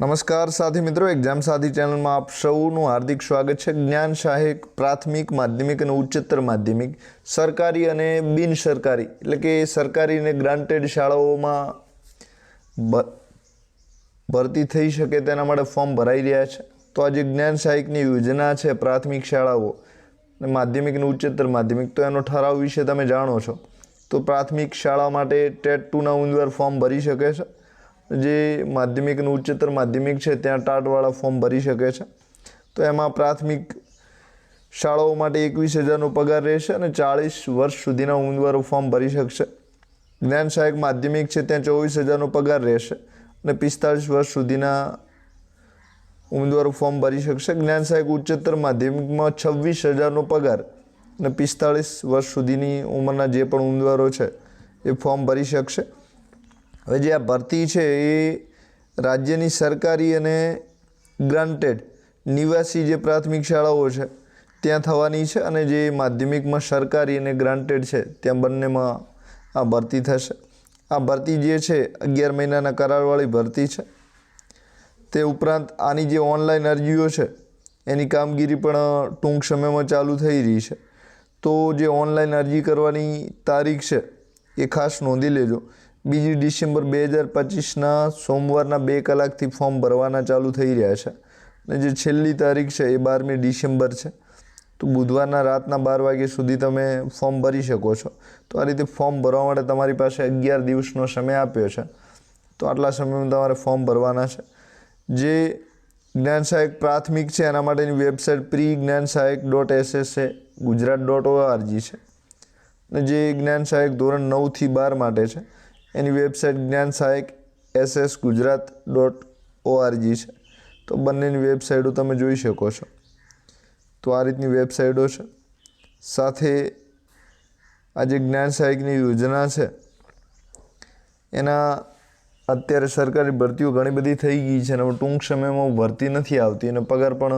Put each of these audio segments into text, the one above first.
નમસ્કાર સાથી મિત્રો, એક્ઝામ સાથી ચેનલમાં આપ સૌનું હાર્દિક સ્વાગત છે. જ્ઞાન સહાયક પ્રાથમિક, માધ્યમિક અને ઉચ્ચતર માધ્યમિક, સરકારી અને બિન સરકારી એટલે કે સરકારી અને ગ્રાન્ટેડ શાળાઓમાં ભરતી થઈ શકે તેના માટે ફોર્મ ભરાઈ રહ્યા છે. તો આ જે જ્ઞાન સહાયકની યોજના છે પ્રાથમિક શાળાઓ અને માધ્યમિક અને ઉચ્ચતર માધ્યમિક. તો એનો ઠરાવ વિશે તમે જાણો છો. તો પ્રાથમિક શાળા માટે ટેટ ટુના ઉમેદવાર ફોર્મ ભરી શકે છે. જે માધ્યમિકનું ઉચ્ચતર માધ્યમિક છે, ત્યાં ટાટવાળા ફોર્મ ભરી શકે છે. તો એમાં પ્રાથમિક શાળાઓ માટે એકવીસ હજારનો પગાર રહેશે અને ચાળીસ વર્ષ સુધીના ઉમેદવારો ફોર્મ ભરી શકશે. જ્ઞાન સહાયક માધ્યમિક છે, ત્યાં ચોવીસ હજારનો પગાર રહેશે અને પિસ્તાળીસ વર્ષ સુધીના ઉમેદવારો ફોર્મ ભરી શકશે. જ્ઞાન સહાયક ઉચ્ચતર માધ્યમિકમાં છવ્વીસ હજારનો પગાર અને પિસ્તાળીસ વર્ષ સુધીની ઉંમરના જે પણ ઉમેદવારો છે, એ ફોર્મ ભરી શકશે. હવે જે આ ભરતી છે એ રાજ્યની સરકારી અને ગ્રાન્ટેડ નિવાસી જે પ્રાથમિક શાળાઓ છે, ત્યાં થવાની છે અને જે માધ્યમિકમાં સરકારી અને ગ્રાન્ટેડ છે, ત્યાં બંનેમાં આ ભરતી થશે. આ ભરતી જે છે, અગિયાર મહિનાના કરારવાળી ભરતી છે. તે ઉપરાંત આની જે ઓનલાઈન અરજીઓ છે, એની કામગીરી પણ ટૂંક સમયમાં ચાલુ થઈ રહી છે. તો જે ઓનલાઈન અરજી કરવાની તારીખ છે, એ ખાસ નોંધી લેજો. બીજી ડિસેમ્બર બે હજાર પચીસના સોમવારના બે કલાકથી ફોર્મ ભરવાના ચાલુ થઈ રહ્યા છે. અને જે છેલ્લી તારીખ છે એ બારમી ડિસેમ્બર છે. તો બુધવારના રાતના બાર વાગ્યા સુધી તમે ફોર્મ ભરી શકો છો. તો આ રીતે ફોર્મ ભરવા માટે તમારી પાસે અગિયાર દિવસનો સમય આપ્યો છે. તો આટલા સમયમાં તમારે ફોર્મ ભરવાના છે. જે જ્ઞાન સહાયક પ્રાથમિક છે એના માટેની વેબસાઇટ પ્રી જ્ઞાન સહાયક ડોટ એસએસ છે ગુજરાત ડોટ ઓઆરજી છે. અને જે જ્ઞાન સહાયક ધોરણ નવથી બાર માટે છે. એની વેબસાઇટ જ્ઞાન સહાયક એસએસ ગુજરાત ડોટ ઓઆરજી છે. તો બંનેની વેબસાઇટો તમે જોઈ શકો છો. તો આ રીતની વેબસાઇટો છે. સાથે આ જે જ્ઞાન સહાયકની યોજના છે, એના અત્યારે સરકારી ભરતીઓ ઘણી બધી થઈ ગઈ છે અને ટૂંક સમયમાં ભરતી નથી આવતી અને પગાર પણ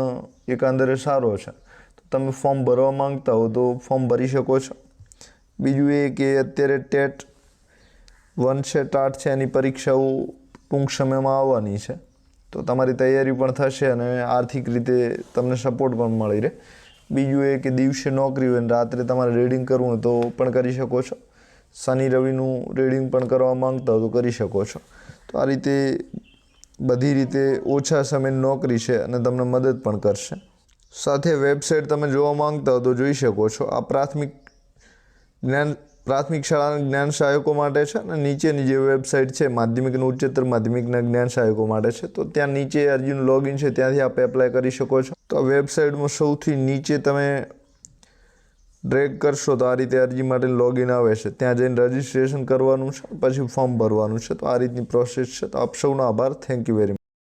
એકંદરે સારો છે. તો તમે ફોર્મ ભરવા માંગતા હો તો ફોર્મ ભરી શકો છો. બીજું એ કે અત્યારે ટેટ વન છે ટાટ છે એની પરીક્ષાઓ ટૂંક સમયમાં આવવાની છે. તો તમારી તૈયારી પણ થશે અને આર્થિક રીતે તમને સપોર્ટ પણ મળી રહે. બીજું એ કે દિવસે નોકરી હોય અને રાત્રે તમારે રીડિંગ કરવું હોય તો પણ કરી શકો છો. શનિ રવિનું રીડિંગ પણ કરવા માંગતા હો તો કરી શકો છો. તો આ રીતે બધી રીતે ઓછા સમયની નોકરી છે અને તમને મદદ પણ કરશે. સાથે વેબસાઇટ તમે જોવા માંગતા હો તો જોઈ શકો છો. આ પ્રાથમિક જ્ઞાન પ્રાથમિક શાળાના જ્ઞાન સહાયકો માટે છે અને નીચેની જે વેબસાઇટ છે, માધ્યમિક અને ઉચ્ચતર માધ્યમિકના જ્ઞાન સહાયકો માટે છે, તો ત્યાં નીચે અરજીનું લોગિન છે, ત્યાંથી આપ એપ્લાય કરી શકો છો. તો આ વેબસાઇટમાં સૌથી નીચે તમે ડ્રેગ કરશો તો આ રીતે અરજી માટે લોગિન આવે છે. ત્યાં જઈને રજિસ્ટ્રેશન કરવાનું છે, પછી ફોર્મ ભરવાનું છે, તો આ રીતની પ્રોસેસ છે. તો આપ સૌનો આભાર. Thank you very much